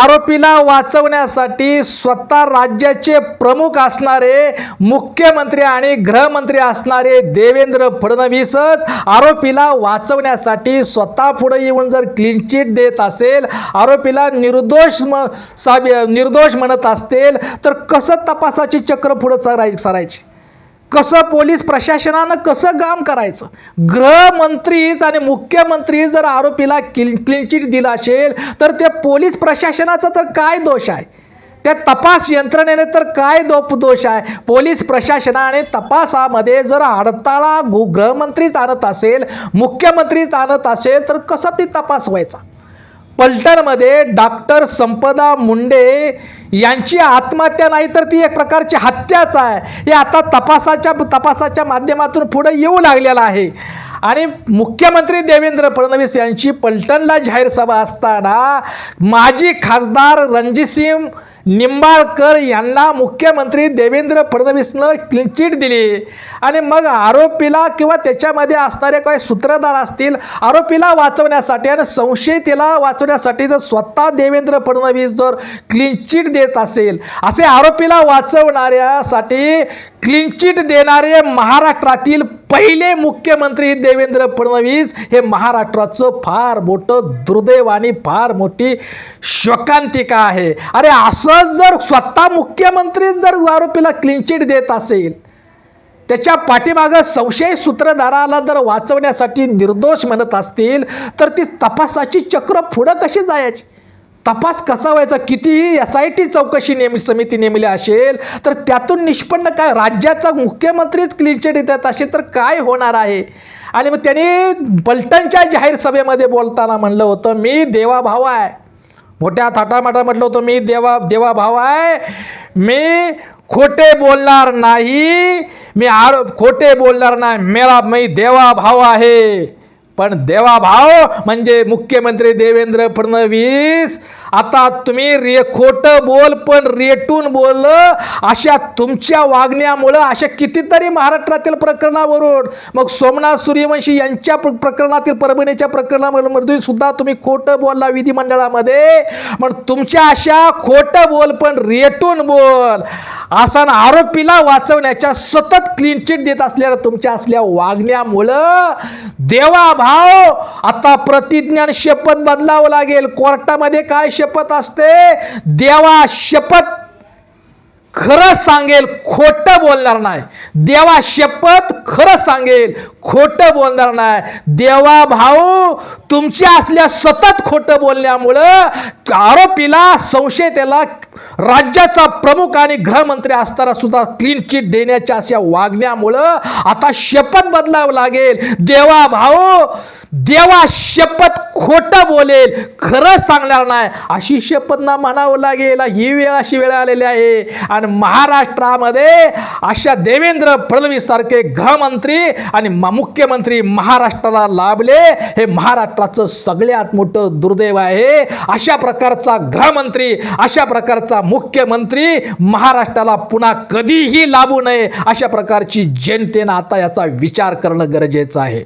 आरोपीला वाचवण्यासाठी स्वतः राज्याचे प्रमुख असणारे मुख्यमंत्री आणि गृहमंत्री असणारे देवेंद्र फडणवीसच आरोपीला वाचवण्यासाठी स्वतः पुढे येऊन जर क्लीन चिट देत असेल आरोपीला निर्दोष म साबी निर्दोष म्हणत असतील तर कसं तपासाची चक्र पुढं सराय सरायची? कसं पोलीस प्रशासनानं कसं काम करायचं? गृहमंत्रीच आणि मुख्यमंत्री जर आरोपीला क्लिन क्लीन चिट दिलं असेल तर ते पोलीस प्रशासनाचा तर काय दोष आहे? त्या तपास यंत्रणेने तर काय दोप दोष आहे? पोलीस प्रशासनाने तपासामध्ये जर अडताळा गु गृहमंत्रीच आणत असेल मुख्यमंत्रीच आणत असेल तर कसा ती तपास व्हायचा? पलटणमध्ये डॉक्टर संपदा मुंडे यांची आत्महत्या नाही तर ती एक प्रकारची हत्याच आहे. हे आता तपासाच्या तपासाच्या माध्यमातून पुढे येऊ लागलेलं आहे. आणि मुख्यमंत्री देवेंद्र फडणवीस यांची पलटणला जाहीर सभा असताना माजी खासदार रणजितसिंह निंबाळकर यांना मुख्यमंत्री देवेंद्र फडणवीसनं क्लीन चिट दिली. आणि मग आरोपीला किंवा त्याच्यामध्ये असणारे काही सूत्रधार असतील आरोपीला वाचवण्यासाठी आणि संशयितेला वाचवण्यासाठी जर स्वतः देवेंद्र फडणवीस जर क्लीन चिट देत असेल. असे आरोपीला वाचवणाऱ्यासाठी क्लीन चिट देणारे महाराष्ट्रातील पहिले मुख्यमंत्री देवेंद्र फडणवीस हे महाराष्ट्राचं फार मोठं दुर्दैव आणि फार मोठी शोकांतिका आहे. अरे असं जर स्वतः मुख्यमंत्री जर आरोपीला क्लीन चिट देत असेल त्याच्या पाठीमागं संशय सूत्रधाराला जर वाचवण्यासाठी निर्दोष म्हणत असतील तर ती तपासाची चक्र पुढं कशी जायची? तपास कसा व्हायचा? कितीही एस आय टी चौकशी नेम समिती नेमली असेल तर त्यातून निष्पन्न काय? राज्याचा मुख्यमंत्रीच क्लीन चिट असेल तर काय होणार आहे? आणि मग त्यांनी पलटणच्या जाहीर सभेमध्ये बोलताना म्हणलं होतं मी देवाभाव आहे. मोठ्या थाटामाटा म्हटलं होतं मी देवा देवाभाव आहे. मी खोटे बोलणार नाही. मी आरोप खोटे बोलणार नाही. मेरा मी देवाभाव आहे. पण देवा भाव म्हणजे मुख्यमंत्री देवेंद्र फडणवीस. आता तुम्ही रे खोटं बोल पण रेटून बोल अशा तुमच्या वागण्यामुळं अशा कितीतरी महाराष्ट्रातील प्रकरणावरून मग सोमनाथ सूर्यवंशी यांच्या प्र- प्रकरणातील परभणीच्या प्रकरणामधून सुद्धा तुम्ही खोटं बोलला विधिमंडळामध्ये. मग तुमच्या अशा खोटं बोल पण रेटून बोल असा आरोपीला वाचवण्याच्या सतत क्लीन चिट देत असलेल्या तुमच्या असल्या वागण्यामुळं देवा भाव आता प्रतिज्ञान शपथ बदलावं लागेल. कोर्टामध्ये काय शपथ असते? देवा शपथ खरं सांगेल खोटं बोलणार नाही. देवा शपथ खरं सांगेल खोटं बोलणार नाही. देवा भाऊ तुमच्या असल्या सतत खोटं बोलल्यामुळं आरोपीला संशयतेला राज्याचा प्रमुख आणि गृहमंत्री असताना सुद्धा क्लीन चिट देण्याच्या अशा वागण्यामुळं आता शपथ बदलावं लागेल. देवा भाऊ देवा शपथ खोटं बोलेल खरं सांगणार नाही. अशी शपथ ना म्हणावं लागेल. ही वेळ अशी वेळ आलेली आहे. आणि महाराष्ट्रामध्ये अशा देवेंद्र फडणवीस सारखे गृहमंत्री आणि मुख्यमंत्री महाराष्ट्राला लाभले हे महाराष्ट्राचं सगळ्यात मोठं दुर्दैव आहे. अशा प्रकारचा गृहमंत्री अशा प्रकारचा मुख्यमंत्री महाराष्ट्राला पुन्हा कधीही लाभू नये अशा प्रकारची जनतेनं आता याचा विचार करणं गरजेचं आहे.